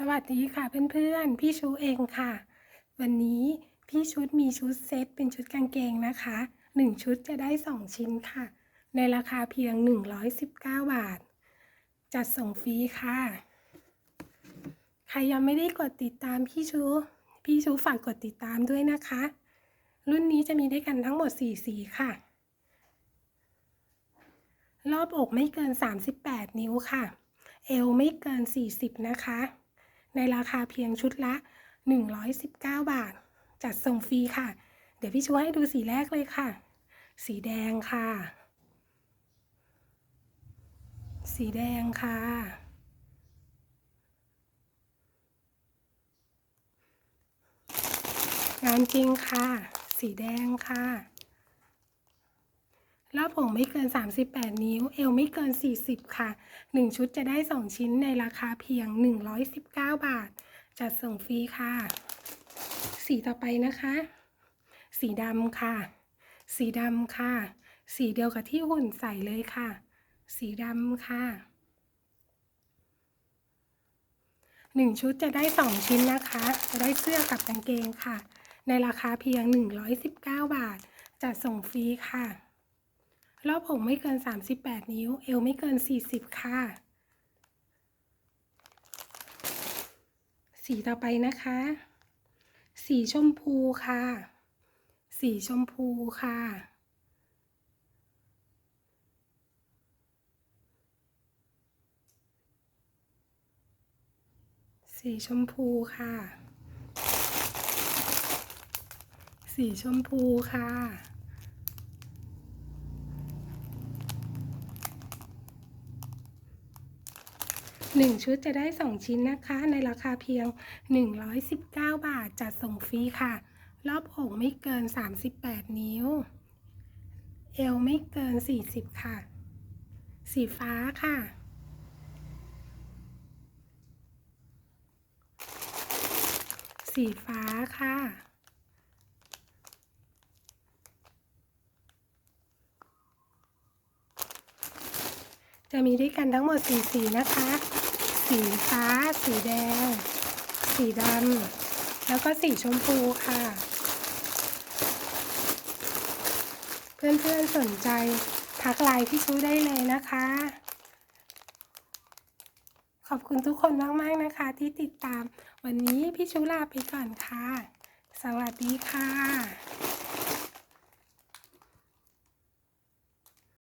สวัสดีค่ะเพื่อนๆ พี่ชูเองค่ะ วันนี้พี่ชุดมีชุดเซตเป็นชุดกางเกงนะคะ 1 ชุดจะได้ 2 ชิ้นค่ะ ในราคาเพียง 119 บาท จัดส่งฟรีค่ะ ใครยังไม่ได้กดติดตามพี่ชู พี่ชูฝากกดติดตามด้วยนะคะ รุ่นนี้จะมีด้วยกันทั้งหมด 4 สีค่ะ รอบอกไม่เกิน 38 นิ้วค่ะเอวไม่เกิน 40 นะคะ ในราคาเพียงชุดละ 119 บาท จัดส่งฟรีค่ะ เดี๋ยวพี่ช่วยให้ดูสีแรกเลยค่ะ สีแดงค่ะ สีแดงค่ะ งานจริงค่ะ สีแดงค่ะ รอบผมไม่เกิน 38 นิ้ว เอวไม่เกิน 40 ค่ะ 1 ชุดจะได้ 2 ชิ้นในราคาเพียง 119 บาท จัดส่งฟรีค่ะ สีต่อไปนะคะ สีดำค่ะ สีดำค่ะ สีเดียวกับที่หุ่นใส่เลยค่ะ สีดำค่ะ 1 ชุดจะได้ 2 ชิ้นนะคะ จะได้เสื้อกับกางเกงค่ะ ในราคาเพียง 119 บาท จัดส่งฟรีค่ะ รอบผมไม่เกิน 38 นิ้ว เอวไม่เกิน 40 ค่ะ สีต่อไปนะคะ สีชมพูค่ะ สีชมพูค่ะ สีชมพูค่ะ สีชมพูค่ะ หนึ่งชุดจะได้สองชิ้นนะคะ ในราคาเพียง 119 บาท จัดส่งฟรีค่ะ รอบอกไม่เกิน 38 นิ้ว เอวไม่เกิน 40 ค่ะ สีฟ้าค่ะสีฟ้าค่ะ จะมีด้วยกันทั้งหมดสีสีนะคะ สีฟ้า สีแดง สีดำแล้วก็สีชมพูค่ะ เพื่อนๆสนใจทักไลน์พี่ชูได้เลยนะคะ ขอบคุณทุกคนมากๆนะคะที่ติดตาม วันนี้พี่ชูลาไปก่อนค่ะ สวัสดีค่ะ